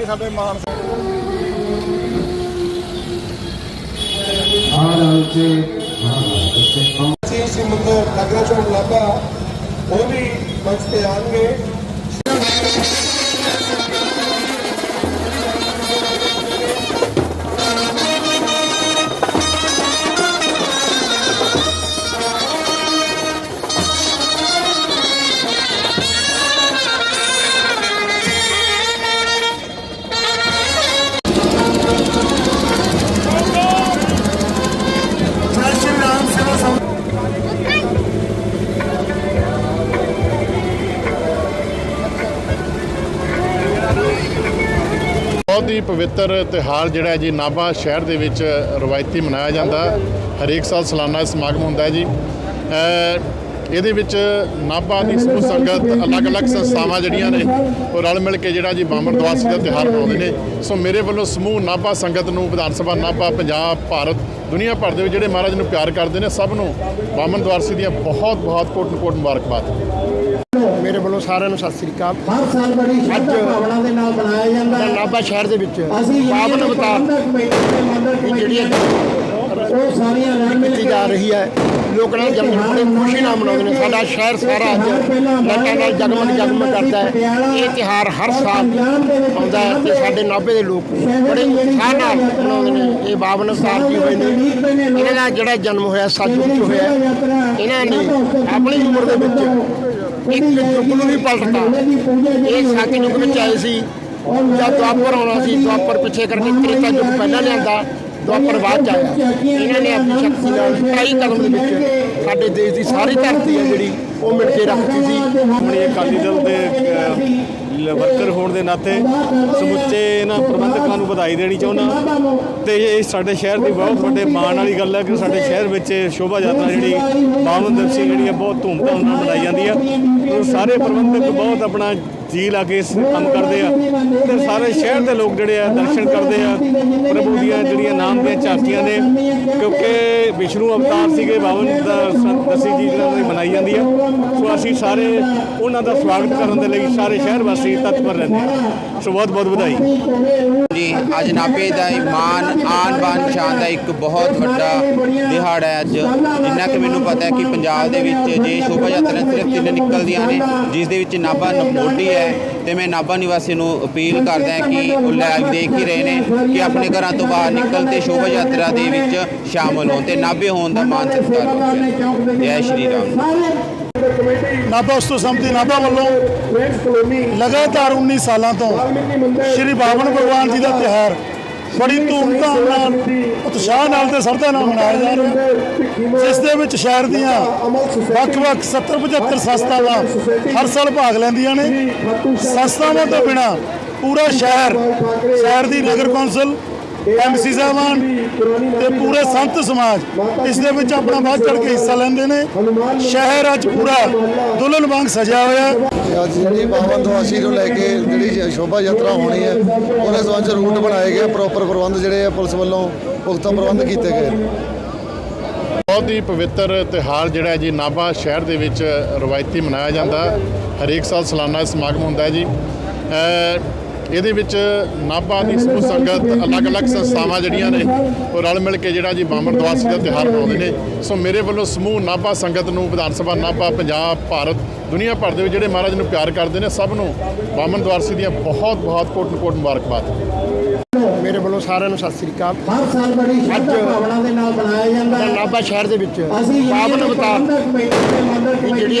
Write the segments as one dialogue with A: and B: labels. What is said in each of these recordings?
A: ਇਹ ਸਾਡੇ ਮਾਨ ਸੀ ਸਿਮਤ ਨਗਰਾ ਚੋਂ ਲੱਗਾ ਉਹ ਵੀ ਮੰਚ ਤੇ ਆਣਗੇ
B: ਪਵਿੱਤਰ ਤਿਉਹਾਰ ਜਿਹੜਾ ਜੀ, ਨਾਭਾ ਸ਼ਹਿਰ ਦੇ ਵਿੱਚ ਰਵਾਇਤੀ ਮਨਾਇਆ ਜਾਂਦਾ। ਹਰੇਕ ਸਾਲ ਸਾਲਾਨਾ ਸਮਾਗਮ ਹੁੰਦਾ ਹੈ ਜੀ। ਇਹਦੇ ਵਿੱਚ ਨਾਭਾ ਦੀ ਸਮੂਹ ਸੰਗਤ ਅਲੱਗ-ਅਲੱਗ ਸੰਸਥਾਵਾਂ ਜਿਹੜੀਆਂ ਨੇ ਉਹ ਰਲ ਮਿਲ ਕੇ ਜਿਹੜਾ ਜੀ ਬਾਮਣ ਦਵਾਸੀ ਦਾ ਤਿਉਹਾਰ ਮਨਾਉਂਦੇ ਨੇ। ਸੋ ਮੇਰੇ ਵੱਲੋਂ ਸਮੂਹ ਨਾਭਾ ਸੰਗਤ ਨੂੰ ਵਿਧਾਨ ਸਭਾ ਨਾਭਾ ਪੰਜਾਬ ਭਾਰਤ ਦੁਨੀਆ ਭਰ ਦੇ ਵਿੱਚ ਜਿਹੜੇ ਮਹਾਰਾਜ ਨੂੰ ਪਿਆਰ ਕਰਦੇ ਨੇ ਸਭ ਨੂੰ ਬਾਮਣ ਦਵਾਸੀ ਦੀਆਂ ਬਹੁਤ-ਬਹੁਤ ਕੋਟ-ਕੋਟ ਮੁਬਾਰਕਬਾਦ।
C: ਮੇਰੇ ਵੱਲੋਂ ਸਾਰਿਆਂ ਨੂੰ ਸਤਿ ਸ੍ਰੀ ਅਕਾਲ।
D: ਹਰ ਸਾਲ ਬੜੀ ਸ਼ਰਧਾ ਭਾਵਨਾ ਦੇ ਨਾਲ ਮਨਾਇਆ ਜਾਂਦਾ ਹੈ।
C: ਨਾਭਾ ਸ਼ਹਿਰ ਦੇ ਵਿੱਚ
D: ਅਸੀਂ
C: ਪਾਵਨ ਅਵਤਾਰ
D: ਕਮੇਟੀ ਦੇ ਮੰਦਰ
C: ਦੀ ਜਿਹੜੀ
D: ਉਹ ਸਾਰੀਆਂ ਰਲ ਮਿਲ
C: ਜਾ ਰਹੀ ਹੈ ਲੋਕ ਨਾਲ ਜਨਮ ਦਿਨ ਖੁਸ਼ੀ ਨਾਲ ਮਨਾਉਂਦੇ ਨੇ। ਸਾਡਾ ਸ਼ਹਿਰ ਸਾਰਾ ਅੱਜ ਲਾਈਟਾਂ ਨਾਲ ਜਗਮਗ ਜਗਮਗ ਕਰਦਾ ਹੈ। ਇਹ ਤਿਹਾਰ ਹਰ ਸਾਲ ਆਉਂਦਾ ਹੈ ਤੇ ਸਾਡੇ ਨਾਭੇ ਦੇ ਲੋਕ ਬੜੇ ਉਤਸ਼ਾਹ ਨਾਲ ਮਨਾਉਂਦੇ ਨੇ। ਇਹ ਬਾਵਨ ਅਵਤਾਰ ਜੀ ਹੋਏ ਨੇ। ਇਹਨਾਂ ਦਾ ਜਿਹੜਾ ਜਨਮ ਹੋਇਆ ਸੱਚਮੁੱਚ ਹੋਇਆ, ਇਹਨਾਂ ਨੇ ਆਪਣੀ ਉਮਰ ਦੇ ਵਿੱਚ ਇੱਕ ਯੁੱਗ ਨੂੰ ਵੀ ਪਲਟਤਾ। ਇਹ ਸੱਚ ਯੁੱਗ ਵਿੱਚ ਆਏ ਸੀ। ਜਦ ਦੁਆਪਰ ਆਉਣਾ ਸੀ, ਦੁਆਪਰ ਪਿੱਛੇ ਕਰਕੇ ਤ੍ਰੇਤਾ ਯੁੱਗ ਪਹਿਲਾਂ ਲਿਆਂਦਾ। ਦੁਆਪਰ ਬਾਅਦ ਚ ਆਇਆ। ਇਹਨਾਂ ਨੇ ਆਪਣੀ ਸ਼ਕਤੀ ਨਾਲ ਕਈ ਕਦਮ ਦੇ ਵਿੱਚ ਸਾਡੇ ਦੇਸ਼ ਦੀ ਸਾਰੀ ਧਰਤੀ ਹੈ ਜਿਹੜੀ ਉਹ ਮਿਲ ਕੇ ਰੱਖਤੀ ਸੀ।
A: ਆਪਣੇ ਅਕਾਲੀ ਦਲ ਦੇ ਵਰਕਰ ਹੋਣ ਦੇ ਨਾਤੇ ਸਮੁੱਚੇ ਇਹਨਾਂ ਪ੍ਰਬੰਧਕਾਂ ਨੂੰ ਵਧਾਈ ਦੇਣੀ ਚਾਹੁੰਦਾ। ਤੇ ਇਹ ਸਾਡੇ ਸ਼ਹਿਰ ਦੀ ਬਹੁਤ ਵੱਡੇ ਮਾਣ ਵਾਲੀ ਗੱਲ ਹੈ ਕਿ ਸਾਡੇ ਸ਼ਹਿਰ ਵਿੱਚ ਸ਼ੋਭਾ ਯਾਤਰਾ ਜਿਹੜੀ ਬਾਵਨ ਦਿਵਸੀ ਜਿਹੜੀ ਹੈ ਬਹੁਤ ਧੂਮਧਾਮ ਨਾਲ ਮਨਾਈ ਜਾਂਦੀ ਹੈ। ਉਹ ਸਾਰੇ ਪ੍ਰਬੰਧਕ ਬਹੁਤ ਆਪਣਾ ਜੀ ਲਾ ਕੇ ਇਸ ਕੰਮ ਕਰਦੇ ਆ। ਤੇ ਸਾਰੇ ਸ਼ਹਿਰ ਦੇ ਲੋਕ ਜਿਹੜੇ ਆ, ਦਰਸ਼ਨ ਕਰਦੇ ਆ। ਪ੍ਰਭੂ ਦੀਆਂ ਜਿਹੜੀਆਂ ਨਾਮ ਦੀਆਂ ਝਾਕੀਆਂ ਨੇ, ਕਿਉਂਕਿ ਵਿਸ਼ਨੂੰ ਅਵਤਾਰ ਸੀਗੇ ਬਾਵਨ ਦਾ ਦਸੀ ਜੀ ਜਿਹੜਾ ਦੀ ਮਨਾਈ ਜਾਂਦੀ ਆ। ਸੋ ਅਸੀਂ ਸਾਰੇ ਉਹਨਾਂ ਦਾ ਸਵਾਗਤ ਕਰਨ ਦੇ ਲਈ ਸਾਰੇ ਸ਼ਹਿਰ ਵਾਸੀ ਤਤਪਰ ਰਹਿੰਦੇ ਆ। ਸੋ ਬਹੁਤ ਬਹੁਤ ਵਧਾਈ।
E: ਜੀ, ਅੱਜ ਨਾਭੇ ਦਾ ਇਹ ਮਾਨ, ਆਨ ਬਾਨ ਸ਼ਾਨ ਦਾ ਇੱਕ ਬਹੁਤ ਵੱਡਾ ਦਿਹਾੜਾ ਹੈ ਅੱਜ। ਜਿੰਨਾ ਕਿ ਮੈਨੂੰ ਪਤਾ ਹੈ ਕਿ ਪੰਜਾਬ ਦੇ ਵਿੱਚ ਜੇ ਸ਼ੋਭਾ ਯਾਤਰਾ ਸਿਰਫ ਤਿੰਨ ਨਿਕਲਦੀਆਂ ਨੇ, ਜਿਸ ਦੇ ਵਿੱਚ ਨਾਭਾ ਮੋਢੀ ਹੈ। ਤੇ ਮੈਂ ਨਾਭਾ ਨਿਵਾਸੀ ਨੂੰ ਅਪੀਲ ਕਰਦਾ ਹਾਂ ਕਿ ਉਹ ਲਾਈਵ ਦੇਖ ਹੀ ਰਹੇ ਨੇ ਕਿ ਆਪਣੇ ਘਰਾਂ ਤੋਂ ਬਾਹਰ ਨਿਕਲ ਤੇ ਸ਼ੋਭਾ ਯਾਤਰਾ ਦੇ ਵਿੱਚ ਸ਼ਾਮਲ ਹੋਣ ਤੇ ਨਾਭੇ ਹੋਣ ਦਾ ਮਾਨ ਸਤਿਕਾਰ ਕਰੋ ਜੈ ਸ਼੍ਰੀ ਰਾਮ।
C: ਨਾਭਾ ਉਸਤੋ ਸੰਮਤੀ ਨਾਭਾ ਵੱਲੋਂ ਲਗਾਤਾਰ 19 ਸਾਲਾਂ ਤੋਂ ਸ਼੍ਰੀ ਬਾਵਨ ਭਗਵਾਨ ਜੀ ਦਾ ਤਿਹਾਰ ਬੜੀ ਧੂਮਧਾਮ ਨਾਲ ਉਤਸ਼ਾਹ ਨਾਲ ਤੇ ਸਰਦਾ ਨਾਲ ਮਨਾਇਆ ਜਾ ਰਿਹਾ ਹੈ। ਜਿਸ ਦੇ ਵਿੱਚ ਸ਼ਹਿਰ ਦੀਆਂ ਵੱਖ-ਵੱਖ 70 75 ਸੰਸਥਾਵਾਂ ਹਰ ਸਾਲ ਭਾਗ ਲੈਂਦੀਆਂ ਨੇ। ਸੰਸਥਾਵਾਂ ਤੋਂ ਬਿਨਾ ਪੂਰਾ ਸ਼ਹਿਰ ਸ਼ਹਿਰ ਦੀ ਨਗਰ ਕੌਂਸਲ ਐਮਸੀ ਸਾਹਿਬਾਨ ਤੇ ਪੂਰੇ ਸੰਤ ਸਮਾਜ ਇਸ ਦੇ ਵਿੱਚ ਆਪਣਾ ਵੱਧ ਚੜ ਕੇ ਹਿੱਸਾ ਲੈਂਦੇ ਨੇ। ਸ਼ਹਿਰ ਅੱਜ ਪੂਰਾ ਦੁਲਹਨ ਵਾਂਗ ਸਜਿਆ ਹੋਇਆ
F: ਅੱਜ ਜਿਹੜੀ ਬਾਵਨ ਦਵਾਸੀ ਨੂੰ ਲੈ ਕੇ ਜਿਹੜੀ ਸ਼ੋਭਾ ਯਾਤਰਾ ਹੋਣੀ ਹੈ, ਉਹਦੇ ਸੰਬੰਧ 'ਚ ਰੂਟ ਬਣਾਏ ਗਏ ਪ੍ਰੋਪਰ ਪ੍ਰਬੰਧ ਜਿਹੜੇ ਆ ਪੁਲਿਸ ਵੱਲੋਂ ਪੁਖਤਾ ਪ੍ਰਬੰਧ ਕੀਤੇ ਗਏ।
B: ਬਹੁਤ ਹੀ ਪਵਿੱਤਰ ਤਿਉਹਾਰ ਜਿਹੜਾ ਜੀ, ਨਾਭਾ ਸ਼ਹਿਰ ਦੇ ਵਿੱਚ ਰਵਾਇਤੀ ਮਨਾਇਆ ਜਾਂਦਾ। ਹਰੇਕ ਸਾਲ ਸਾਲਾਨਾ ਸਮਾਗਮ ਹੁੰਦਾ ਹੈ ਜੀ ਇਹਦੇ ਵਿੱਚ ਨਾਭਾ ਦੀ ਸਮੂਹ ਸੰਗਤ ਅਲੱਗ-ਅਲੱਗ ਸੰਸਥਾਵਾਂ ਜਿਹੜੀਆਂ ਨੇ ਉਹ ਰਲ ਮਿਲ ਕੇ ਜਿਹੜਾ ਜੀ ਬਾਮਣ ਦਵਾਸੀ ਦਾ ਤਿਉਹਾਰ ਮਨਾਉਂਦੇ ਨੇ। ਸੋ ਮੇਰੇ ਵੱਲੋਂ ਸਮੂਹ ਨਾਭਾ ਸੰਗਤ ਨੂੰ ਵਿਧਾਨ ਸਭਾ ਨਾਭਾ ਪੰਜਾਬ ਭਾਰਤ ਦੁਨੀਆ ਭਰ ਦੇ ਵਿੱਚ ਜਿਹੜੇ ਮਹਾਰਾਜ ਨੂੰ ਪਿਆਰ ਕਰਦੇ ਨੇ ਸਭ ਨੂੰ ਬਾਮਣ ਦਵਾਸੀ ਦੀਆਂ ਬਹੁਤ-ਬਹੁਤ ਕੋਟ-ਕੋਟ ਮੁਬਾਰਕਬਾਦ।
C: ਮੇਰੇ ਵੱਲੋਂ ਸਾਰਿਆਂ ਨੂੰ ਸਤਿ ਸ੍ਰੀ ਅਕਾਲ।
D: ਹਰ ਸਾਲ ਬੜੀ ਸ਼ਰਧਾ ਭਾਵਨਾ ਦੇ ਨਾਲ ਮਨਾਇਆ ਜਾਂਦਾ ਹੈ।
C: ਨਾਭਾ ਸ਼ਹਿਰ ਦੇ ਵਿੱਚ
D: ਅਸੀਂ
C: ਪਾਵਨ ਅਵਤਾਰ ਜਿਹੜੀ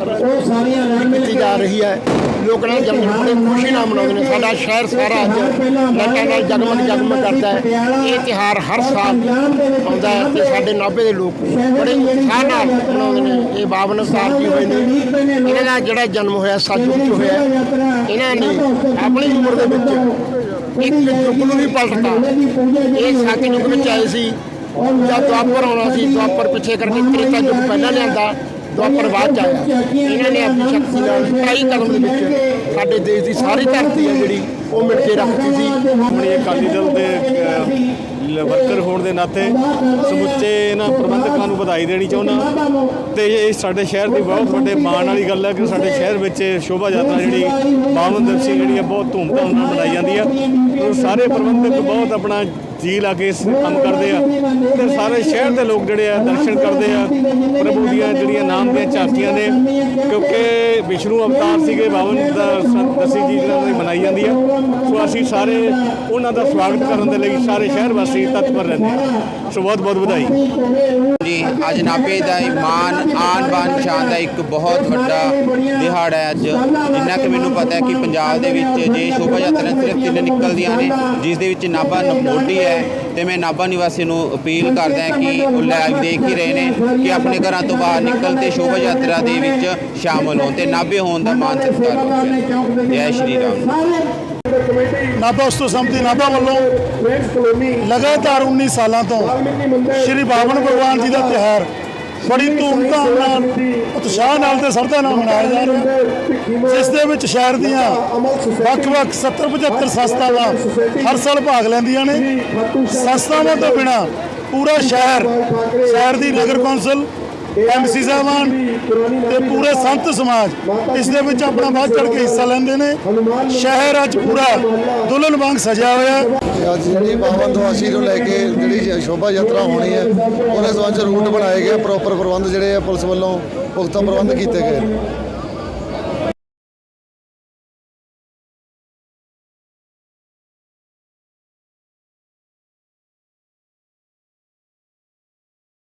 D: ਉਹ ਸਾਰੀਆਂ ਰਲ ਮਿਲ ਕੇ
C: ਜਾ ਰਹੀ ਹੈ। ਲੋਕ ਨਾਲ ਜਨਮ ਦਿਨ ਬੜੇ ਖੁਸ਼ੀ ਨਾਲ ਮਨਾਉਂਦੇ ਨੇ। ਸਾਡਾ ਸ਼ਹਿਰ ਸਾਰਾ ਅੱਜ ਲਾਈਟਾਂ ਨਾਲ ਜਗਮਗ ਜਗਮਗ ਕਰਦਾ ਹੈ। ਇਹ ਤਿਹਾਰ ਹਰ ਸਾਲ ਆਉਂਦਾ ਹੈ ਤੇ ਸਾਡੇ ਨਾਭੇ ਦੇ ਲੋਕ ਬੜੇ ਉਤਸ਼ਾਹ ਨਾਲ ਮਨਾਉਂਦੇ ਨੇ। ਇਹ ਬਾਵਨ ਅਵਤਾਰ ਜੀ ਹੋਏ ਨੇ। ਇਹਨਾਂ ਦਾ ਜਿਹੜਾ ਜਨਮ ਹੋਇਆ ਸੱਚਮੁੱਚ ਹੋਇਆ ਇਹਨਾਂ ਨੇ ਆਪਣੀ ਉਮਰ ਦੇ ਵਿੱਚ ਇੱਕ ਨੂੰ ਵੀ ਪਲਟਤਾ। ਇਹ ਸੱਚ ਯੁੱਗ ਵਿੱਚ ਆਏ ਸੀ। ਜਦ ਦੁਆਪਰ ਆਉਣਾ ਸੀ ਦੁਆਪਰ ਪਿੱਛੇ ਕਰਕੇ ਤ੍ਰੇਤਾ ਯੁੱਗ ਪਹਿਲਾਂ ਲਿਆਂਦਾ। ਦੁਆਪਰ ਬਾਅਦ ਚ ਆਇਆ। ਇਹਨਾਂ ਨੇ ਆਪਣੀ ਸ਼ਕਤੀ ਨਾਲ ਕਈ ਕਦਮ ਦੇ ਵਿੱਚ ਸਾਡੇ ਦੇਸ਼ ਦੀ ਸਾਰੀ ਧਰਤੀ ਹੈ ਜਿਹੜੀ ਉਹ ਮਿਲ ਕੇ ਰੱਖਤੀ ਸੀ।
A: ਆਪਣੇ ਅਕਾਲੀ ਦਲ ਦੇ ਵਰਕਰ ਹੋਣ ਦੇ ਨਾਤੇ ਸਮੁੱਚੇ ਇਹਨਾਂ ਪ੍ਰਬੰਧਕਾਂ ਨੂੰ ਵਧਾਈ ਦੇਣੀ ਚਾਹੁੰਦਾ। ਤੇ ਇਹ ਸਾਡੇ ਸ਼ਹਿਰ ਦੀ ਬਹੁਤ ਵੱਡੇ ਮਾਣ ਵਾਲੀ ਗੱਲ ਹੈ ਕਿ ਸਾਡੇ ਸ਼ਹਿਰ ਵਿੱਚ ਸ਼ੋਭਾ ਯਾਤਰਾ ਜਿਹੜੀ ਬਾਵਨ ਦਿਵਸੀ ਜਿਹੜੀ ਹੈ ਬਹੁਤ ਧੂਮਧਾਮ ਨਾਲ ਮਨਾਈ ਜਾਂਦੀ ਉਹ ਸਾਰੇ ਪ੍ਰਬੰਧਕ ਬਹੁਤ ਆਪਣਾ ਜੀ ਲਾ ਕੇ ਇਸ ਕੰਮ ਕਰਦੇ ਆ। ਤੇ ਸਾਰੇ ਸ਼ਹਿਰ ਦੇ ਲੋਕ ਜਿਹੜੇ ਆ, ਦਰਸ਼ਨ ਕਰਦੇ ਆ। ਪ੍ਰਭੂ ਦੀਆਂ ਜਿਹੜੀਆਂ ਨਾਮ ਦੀਆਂ ਝਾਕੀਆਂ ਨੇ, ਕਿਉਂਕਿ ਵਿਸ਼ਨੂੰ ਅਵਤਾਰ ਸੀਗੇ ਬਾਵਨ ਦਾ ਦਸੀ ਜੀ ਜਿਹੜਾ ਦੀ ਮਨਾਈ ਜਾਂਦੀ ਆ। ਸੋ ਅਸੀਂ ਸਾਰੇ ਉਹਨਾਂ ਦਾ ਸਵਾਗਤ ਕਰਨ ਦੇ ਲਈ ਸਾਰੇ ਸ਼ਹਿਰ ਵਾਸੀ ਤਤਪਰ ਰਹਿੰਦੇ ਆ। ਸੋ ਬਹੁਤ ਬਹੁਤ ਵਧਾਈ।
E: ਜੀ, ਅੱਜ ਨਾਭੇ ਦਾ ਇਹ ਆਨ ਬਾਨ ਸ਼ਾਨ ਦਾ ਇੱਕ ਬਹੁਤ ਵੱਡਾ ਦਿਹਾੜਾ ਹੈ ਅੱਜ। ਜਿੰਨਾ ਕਿ ਮੈਨੂੰ ਪਤਾ ਹੈ ਕਿ ਪੰਜਾਬ ਦੇ ਵਿੱਚ ਜੇ ਸ਼ੋਭਾ ਯਾਤਰਾ ਸਿਰਫ ਤਿੰਨ ਨਿਕਲਦੀਆਂ ਨੇ, ਜਿਸ ਦੇ ਵਿੱਚ ਨਾਭਾ ਮੋਢੀ ਹੈ। ਤੇ ਮੈਂ ਨਾਭਾ ਨਿਵਾਸੀ ਨੂੰ ਅਪੀਲ ਕਰਦਾ ਹਾਂ ਕਿ ਉਹ ਲਾਈਵ ਦੇਖ ਹੀ ਰਹੇ ਨੇ ਕਿ ਆਪਣੇ ਘਰਾਂ ਤੋਂ ਬਾਹਰ ਨਿਕਲ ਤੇ ਸ਼ੋਭਾ ਯਾਤਰਾ ਦੇ ਵਿੱਚ ਸ਼ਾਮਲ ਹੋਣ ਤੇ ਨਾਭੇ ਹੋਣ ਦਾ ਮਾਨ ਸਤਿਕਾਰ ਕਰੋ ਜੈ ਸ਼੍ਰੀ ਰਾਮ।
G: ਨਾਭਾ ਉਸਤੋ ਸੰਮਤੀ ਨਾਭਾ ਵੱਲੋਂ ਲਗਾਤਾਰ 19 ਸਾਲਾਂ ਤੋਂ ਸ਼੍ਰੀ ਬਾਵਨ ਭਗਵਾਨ ਜੀ ਦਾ ਤਿਉਹਾਰ ਬੜੀ ਧੂਮਧਾਮ ਨਾਲ ਉਤਸ਼ਾਹ ਨਾਲ ਤੇ ਸਰਦਾ ਨਾਲ ਮਨਾਇਆ ਜਾ ਰਿਹਾ ਹੈ। ਜਿਸ ਦੇ ਵਿੱਚ ਸ਼ਹਿਰ ਦੀਆਂ ਵੱਖ-ਵੱਖ 70 75 ਸੰਸਥਾਵਾਂ ਹਰ ਸਾਲ ਭਾਗ ਲੈਂਦੀਆਂ ਨੇ। ਸੰਸਥਾਵਾਂ ਤੋਂ ਬਿਨਾ ਪੂਰਾ ਸ਼ਹਿਰ ਸ਼ਹਿਰ ਦੀ ਨਗਰ ਕੌਂਸਲ ਐਮਸੀ ਸਾਹਿਬਾਨ ਤੇ ਪੂਰੇ ਸੰਤ ਸਮਾਜ ਇਸ ਦੇ ਵਿੱਚ ਆਪਣਾ ਵੱਧ ਚੜ ਕੇ ਹਿੱਸਾ ਲੈਂਦੇ ਨੇ। ਸ਼ਹਿਰ ਅੱਜ ਪੂਰਾ ਦੁਲਹਨ ਵਾਂਗ ਸਜਿਆ ਹੋਇਆ
F: ਅੱਜ ਜਿਹੜੀ ਬਾਵਨ ਦਵਾਸੀ ਤੋਂ ਲੈ ਕੇ ਜਿਹੜੀ ਸ਼ੋਭਾ ਯਾਤਰਾ ਹੋਣੀ ਹੈ, ਉਹਦੇ ਸੰਬੰਧ ਰੂਟ ਬਣਾਏ ਗਏ ਪ੍ਰੋਪਰ ਪ੍ਰਬੰਧ ਜਿਹੜੇ ਆ ਪੁਲਿਸ ਵੱਲੋਂ, ਪੁਖਤਾ ਪ੍ਰਬੰਧ ਕੀਤੇ ਗਏ